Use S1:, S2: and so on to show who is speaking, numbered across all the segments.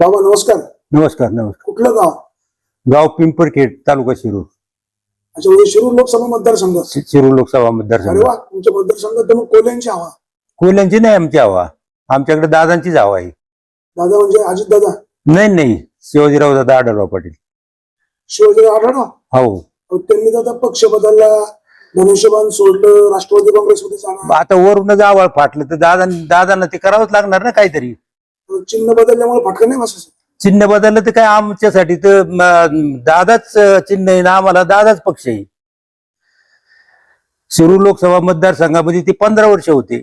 S1: बाबा नमस्कार.
S2: नमस्कार नमस्कार.
S1: कुठलं गाव?
S2: गाव पिंपरखेड तालुका शिरूर.
S1: अच्छा म्हणजे शिरूर लोकसभा मतदारसंघ.
S2: शि- शिरूर लोकसभा
S1: अरे
S2: मतदारसंघ
S1: वा तुमच्या मतदारसंघात तर मग कोल्यांची हवा.
S2: कोल्यांची नाही आमची हवा. आमच्याकडे दादांचीच हवा आहे.
S1: दादा म्हणजे अजित दादा?
S2: नाही नाही. शिवाजीराव दादा आढळराव पाटील.
S1: शिवाजीराव आढळराव?
S2: हो.
S1: त्यांनी आता पक्ष बदलला. धनुष्यबाण सोडलं राष्ट्रवादी काँग्रेसमध्ये जाणार.
S2: आता वरूनच आवाळ फाटलं तर दादा दादांना ते करावंच लागणार ना काहीतरी.
S1: चिन्ह बदलल्यामुळे फटका नाही बसायचं
S2: चिन्ह बदललं तर काय आमच्यासाठी? तर दादाच चिन्ह आहे ना आम्हाला दादाच पक्ष आहे. शिरूर लोकसभा मतदारसंघामध्ये ते पंधरा वर्ष होते.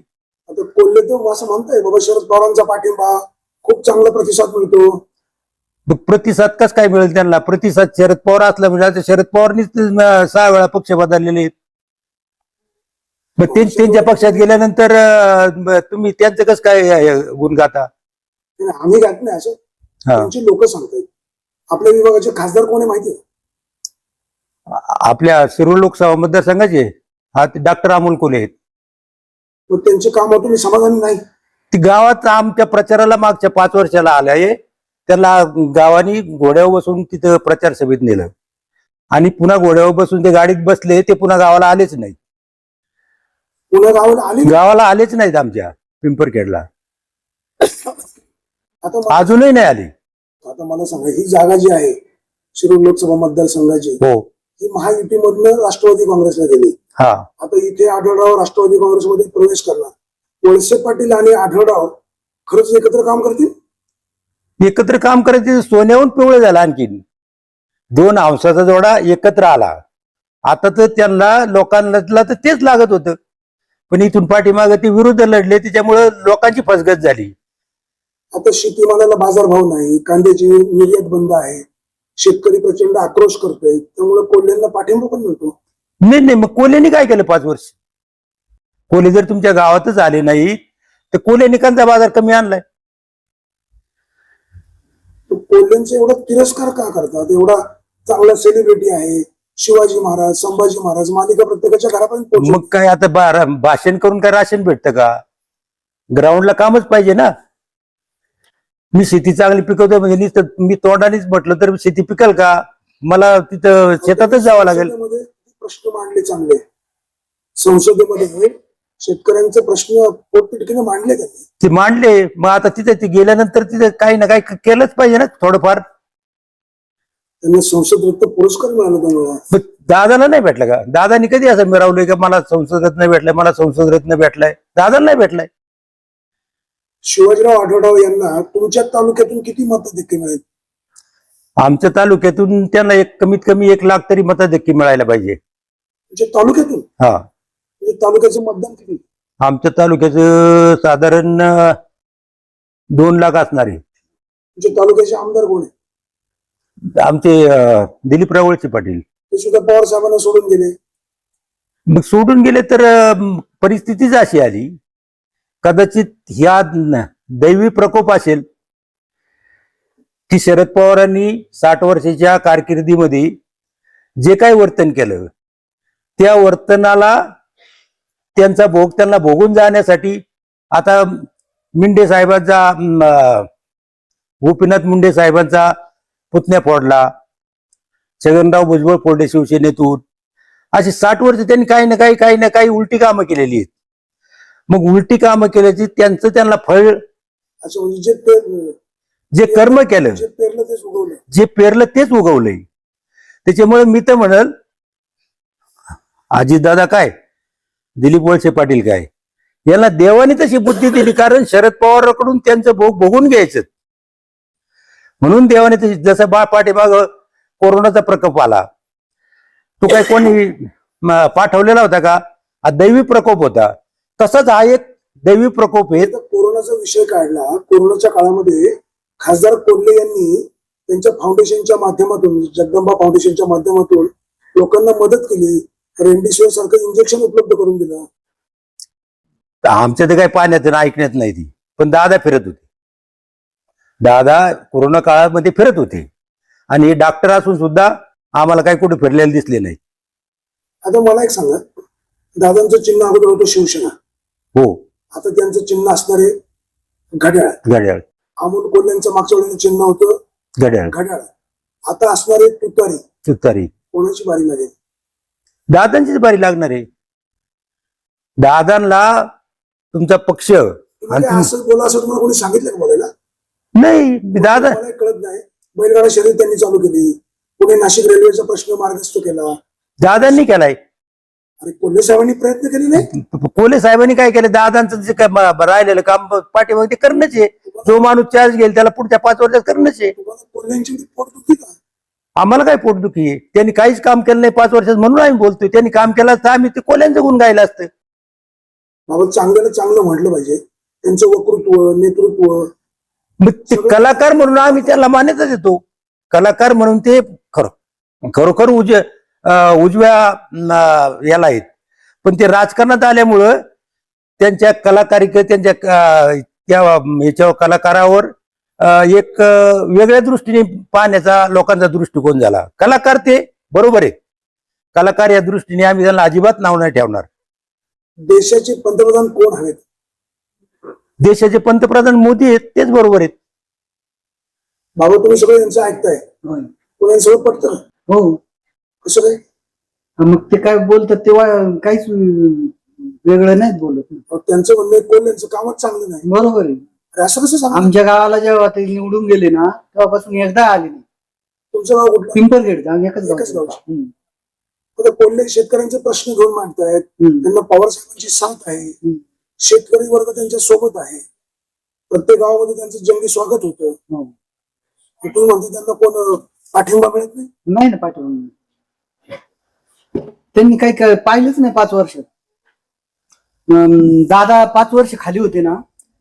S1: आता कोल्हे तर असं म्हणताय बाबा शरद पवारांचा पाठिंबा खूप चांगला प्रतिसाद मिळतो.
S2: मग प्रतिसाद कस काय मिळेल त्यांना? प्रतिसाद शरद पवार असला म्हणजे आता शरद पवारनीच सहा वेळा पक्ष बदललेले आहेत. मग ते त्यांच्या पक्षात गेल्यानंतर तुम्ही त्यांचं कसं काय गुण गाता?
S1: आम्ही घात नाही असं. त्यांची लोक सांगतायत. आपल्या विभागाचे खासदार कोणी माहिती आहे
S2: आपल्या शिरूर लोकसभा मतदारसंघाचे हा ते डॉक्टर अमोल कोले आहेत.
S1: मग त्यांचे काम तुम्ही समाधानी नाही.
S2: ती गावात आमच्या प्रचाराला मागच्या पाच वर्षाला आले आहे. त्याला गावानी घोड्यावर बसून तिथं प्रचार सभेत नेलं. आणि पुन्हा घोड्यावर बसून ते गाडीत बसले ते पुन्हा गावाला आलेच नाही
S1: पुण्या गावाला आली
S2: गावाला आलेच नाहीत आमच्या पिंपरखेडला.
S1: आता मला-
S2: अजूनही नाही आली.
S1: आता मला सांगा ही जागा जी आहे शिरूर लोकसभा मतदारसंघाची
S2: हो.
S1: ही महायुतीमधनं राष्ट्रवादी काँग्रेसला गेली.
S2: हा.
S1: आता इथे आढळराव राष्ट्रवादी काँग्रेसमध्ये प्रवेश करणार. वळसे पाटील आणि आढळराव खरंच एकत्र काम करतील?
S2: एकत्र काम करायचे सोन्याहून पिवळं झालं आणखीन दोन हंसाचा जोडा एकत्र आला. आता तर त्यांना लोकांना तर तेच लागत होतं. पण इथून पाठीमागे ते विरुद्ध लढले त्याच्यामुळं लोकांची फसगत झाली.
S1: आता शेतीमालाला बाजारभाव नाही कांद्याची निर्यात बंद आहे शेतकरी प्रचंड आक्रोश करतोय त्यामुळे कोल्ह्यांना पाठिंबा पण मिळतो.
S2: नाही नाही मग कोल्हेनी काय केलं पाच वर्ष? कोल्हे जर तुमच्या गावातच आले नाही तर कोल्हेनी कांदा बाजार कमी आणलाय?
S1: कोल्ह्यांचा एवढा तिरस्कार का करतात? एवढा चांगला सेलिब्रिटी आहे शिवाजी महाराज संभाजी महाराज मालिका प्रत्येकाच्या घरापर्यंत पोहोचली.
S2: मग काय आता बा- भाषण करून काय राशन भेटतं का? ग्राउंडला कामच पाहिजे ना. मी शेती चांगली पिकवतो म्हणजे नुसतं मी तोंडानेच म्हटलं तर शेती पिकल का? मला तिथं शेतातच जावं लागेल.
S1: संसदेमध्ये प्रश्न मांडले चांगले. संसदेमध्ये शेतकऱ्यांचे प्रश्न पोटतिडकीने मांडले त्यांनी
S2: ते? मांडले. मग आता तिथे ते गेल्यानंतर तिथे काही ना काही केलंच पाहिजे ना थोडंफार.
S1: त्यांना संसद रत्न पुरस्कार मिळाला
S2: मग दादाला नाही भेटलं का? दादानी कधी असं मिरवलंय का मला संसद रत्न भेटलाय मला संसद रत्न भेटलाय? दादाला नाही भेटलाय.
S1: शिवाजीराव आढळराव यांना तुमच्या तालुक्यातून किती मतं देखील मिळेल?
S2: आमच्या तालुक्यातून त्यांना एक कमीत कमी एक लाख तरी मताधिक्य मिळायला पाहिजे.
S1: म्हणजे तालुक्यातून?
S2: हा.
S1: म्हणजे तालुक्याचं मतदान किती?
S2: आमच्या तालुक्याचं साधारण अं, दोन लाख असणार आहे.
S1: म्हणजे तालुक्याचे आमदार कोण आहे?
S2: आमचे अं, दिलीप रावळचे पाटील.
S1: ते सुद्धा पवार साहेबांना सोडून गेले.
S2: मग सोडून गेले तर अं, परिस्थितीच अशी आली. कदाचित ह्या दैवी प्रकोप असेल की शरद पवारांनी साठ वर्षाच्या कारकिर्दीमध्ये जे काही वर्तन केलं त्या वर्तनाला त्यांचा भोग त्यांना भोगून जाण्यासाठी आता मुंडे साहेबांचा गोपीनाथ मुंडे साहेबांचा पुतण्या फोडला छगनराव भुजबळ फोडले शिवसेनेतून. असे साठ वर्ष त्यांनी काही ना काही काही ना काही उलटी कामं केलेली आहेत. मग उलटी कामं केल्याची त्यांचं त्यांना फळ
S1: असं म्हणजे जे पेर
S2: जे कर्म केलं.
S1: जे पेरलं तेच उगवलं.
S2: जे पेरलं तेच उगवलंय. त्याच्यामुळे मी तर म्हणल अजितदादा काय? दिलीप वळसे पाटील काय? याला देवाने तशी बुद्धी दिली कारण शरद पवाराकडून त्यांचं भोग भोगून घ्यायचं. म्हणून देवाने तशी जसं बा पाठीमाग कोरोनाचा प्रकोप आला. तो काय कोणी पाठवलेला होता का? हा दैवी प्रकोप होता. तसाच हा एक दैवी प्रकोप आहे.
S1: कोरोनाचा विषय काढला कोरोनाच्या काळामध्ये खासदार कोल्हे यांनी त्यांच्या फाउंडेशनच्या माध्यमातून म्हणजे जगदंबा फाउंडेशनच्या माध्यमातून लोकांना मदत केली रेमडेसिवीर सारखं इंजेक्शन उपलब्ध करून दिलं.
S2: आमच्या तर काही पाण्यात आणि ऐकण्यात नाही ती पण दादा फिरत होते. दादा कोरोना काळामध्ये फिरत होते. आणि डॉक्टर असून सुद्धा आम्हाला काही कुठे फिरलेले दिसले नाही.
S1: आता मला एक सांगा दादांचं चिन्ह अगोदर होतं शिवसेना.
S2: हो.
S1: आता त्यांचं चिन्ह असणारे घड्याळ.
S2: घड्याळ.
S1: अमोल कोल्ह्यांचं मागच्या वेळेला चिन्ह होतं.
S2: घड्याळ.
S1: घड्याळ. आता असणारे तुतारी.
S2: तुतारी.
S1: कोणाची बारी लागेल?
S2: दादांचीच बारी लागणार आहे. दादांना तुमचा पक्ष आणि तुम-
S1: असं बोला असं तुम्हाला कोणी सांगितलं का बोलायला?
S2: नाही मी दादा
S1: मला कळत नाही. बैलगाडा शर्यत त्यांनी चालू केली. पुणे नाशिक रेल्वेचा प्रश्न मार्गस्थ केला.
S2: दादांनी केलाय.
S1: अरे कोल्हे साहेबांनी प्रयत्न केले नाही?
S2: कोले साहेबांनी काय केलं? दादांचं जे काय म- राहिलेलं काम पाठीमागे ते करणंच आहे. जो माणूस चार्ज घेईल त्याला पुढच्या पाच वर्षात करणंच आहे.
S1: तुम्हाला कोल्ह्यांची एवढी पोट दुखी का?
S2: आम्हाला काय पोटदुखी आहे? त्यांनी काहीच काम केलं नाही पाच वर्षात म्हणून आम्ही बोलतोय. त्यांनी काम केलं असतं आम्ही ते कोल्यांचं गुण गायला असतं.
S1: बाबा चांगल्याला चांगलं म्हटलं पाहिजे. त्यांचं वक्तृत्व नेतृत्व
S2: मग ते कलाकार म्हणून आम्ही त्याला मान्यता देतो. कलाकार म्हणून ते खरं खरोखर उज उजव्या याला आहेत. पण ते राजकारणात आल्यामुळं त्यांच्या कलाकारिक त्यांच्या त्या याच्या कलाकारावर एक वेगळ्या दृष्टीने पाहण्याचा लोकांचा दृष्टिकोन झाला. कलाकार ते बरोबर आहे. कलाकार या दृष्टीने आम्ही त्यांना अजिबात नाव नाही ठेवणार.
S1: देशाचे पंतप्रधान कोण हवेत
S2: देशाचे पंतप्रधान मोदी आहेत तेच बरोबर आहेत.
S1: बाबा तुम्ही सगळं यांचं ऐकताय. सगळं पटतं?
S3: हो.
S1: कसं काय
S3: मग ते काय बोलतात तेव्हा काहीच वेगळं नाहीत बोलत.
S1: त्यांचं म्हणणं आहे, कोल्ह्यांचं कामच चांगलं नाही.
S3: बरोबर आहे.
S1: अरे असं कसं सांग?
S3: आमच्या गावाला जेव्हा ते निवडून गेले ना तेव्हापासून एकदा आले नाही
S1: तुमचं गाव कुठलं?
S3: पिंपरगेट आम्ही एकच
S1: एकच
S3: गाव.
S1: गावचे. आता कोल्हे शेतकऱ्यांचे प्रश्न घेऊन मांडतायत त्यांना पवार साहेबांची साथ आहे
S3: हम्म.
S1: शेतकरी वर्ग त्यांच्यासोबत आहे. प्रत्येक गावामध्ये त्यांचं जंगी स्वागत होतं. तुम्ही म्हणता त्यांना कोण पाठिंबा मिळत नाही?
S3: नाही ना पाठवून त्यांनी काही काय पाहिलंच नाही पाच वर्ष. अं, दादा पाच वर्ष खाली होते ना.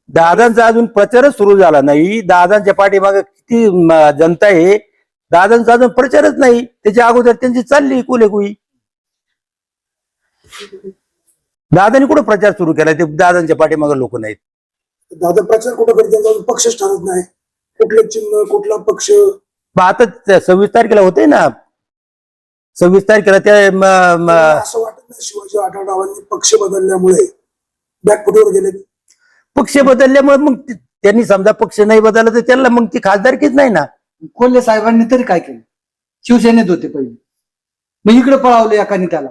S2: दादांचा अजून प्रचारच सुरू झाला नाही. दादांच्या पाठीमागे किती म, जनता आहे. दादांचा अजून प्रचारच नाही. त्याच्या अगोदर त्यांची चालली कुले कुई दादांनी कुठं प्रचार सुरू केला? ते दादांच्या पाठीमागे लोक नाहीत.
S1: दादा प्रचार कुठं करते त्यांचा अजून पक्षच ठरत नाही. कुठले चिन्ह कुठला पक्ष?
S2: मग आता त्या सव्वीस तारखेला होते ना. सव्वीस तारखेला त्या म, म,
S1: असं वाटत नाही शिवाजी आढळरावांनी पक्ष बदलल्यामुळे बॅकफुटीवर गेले.
S2: पक्ष बदलल्यामुळे मग ते- त्यांनी समजा पक्ष नाही बदलला तर त्यांना मग ती खासदारकीच नाही ना?
S3: कोल्हे साहेबांनी तरी काय केलं? शिवसेनेत होते पहिले. मग इकडे पळावले एकाने त्याला.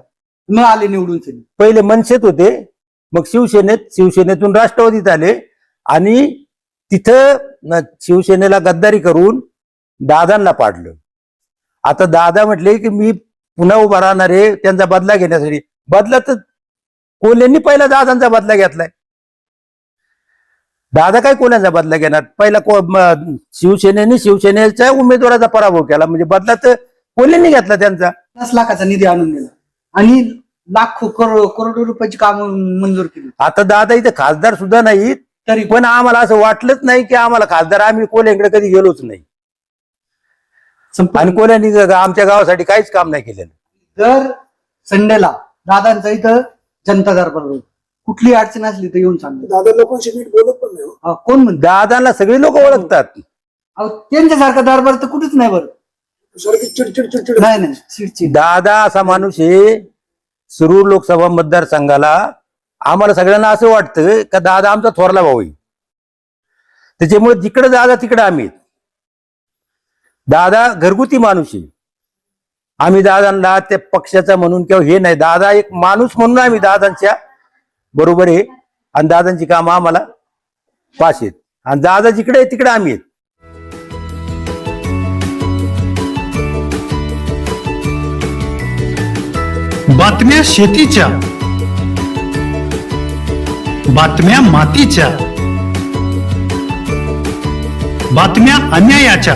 S3: मग आले निवडून सगळे.
S2: पहिले मनसेत होते मग शिवसेनेत शिवसेनेतून राष्ट्रवादीत आले आणि तिथं न- शिवसेनेला गद्दारी करून दादांना पाडलं. आता दादा म्हटले की मी पुन्हा उभा राहणार आहे त्यांचा बदला घेण्यासाठी. बदला तर कोल्ह्यांनी पहिला दादांचा बदला घेतलाय. दादा काय कोल्ह्यांचा बदला घेणार? पहिला को- शिवसेनेने शिवसेनेच्या उमेदवाराचा पराभव केला. म्हणजे बदला तर कोल्ह्यांनी घेतला त्यांचा.
S3: पन्नास लाखाचा निधी आणून दिला. आणि लाखो करोड करोडो रुपयाची कामं मंजूर केली.
S2: आता दादा इथे खासदार सुद्धा नाहीत.
S3: तरी
S2: पण. आम्हाला असं वाटलंच नाही की आम्हाला खासदार आम्ही कोल्ह्यांकडे कधी गेलोच नाही. आणि कोल्ह्यांनी ग- आमच्या गावासाठी काहीच काम नाही केलेलं.
S3: दर संडेला दादांचा इथं जनता दरबार होतो. कुठली अडचण असली तर येऊन सांगा.
S1: दादा लोकांशी नीट बोलत पण नाही
S3: हो. कोण म्हणतो?
S2: दादाला सगळे लोक ओळखतात.
S3: अहो, त्यांच्यासारखा दरबार तर कुठेच नाही बरं.
S1: सारखी चिडचिड चिडचिड.
S3: नाही नाही चिडचिड.
S2: दादा असा माणूस आहे शिरूर लोकसभा मतदारसंघाला आम्हाला सगळ्यांना असं वाटतं का दादा आमचा थोरला भाऊ आहे. त्याच्यामुळे जिकडे दादा तिकडे आम्ही आहेत. दादा घरगुती माणूस आहे. आम्ही दादांना त्या पक्षाचा म्हणून किंवा हे नाही दादा एक माणूस म्हणून आम्ही दादांच्या बरोबर आहे. आणि दादांची कामं आम्हाला पास आहेत. आणि दादा जिकडे आहे तिकडे आम्ही आहेत.
S4: बातम्या शेतीच्या बातम्या मातीच्या बातम्या अन्यायाच्या.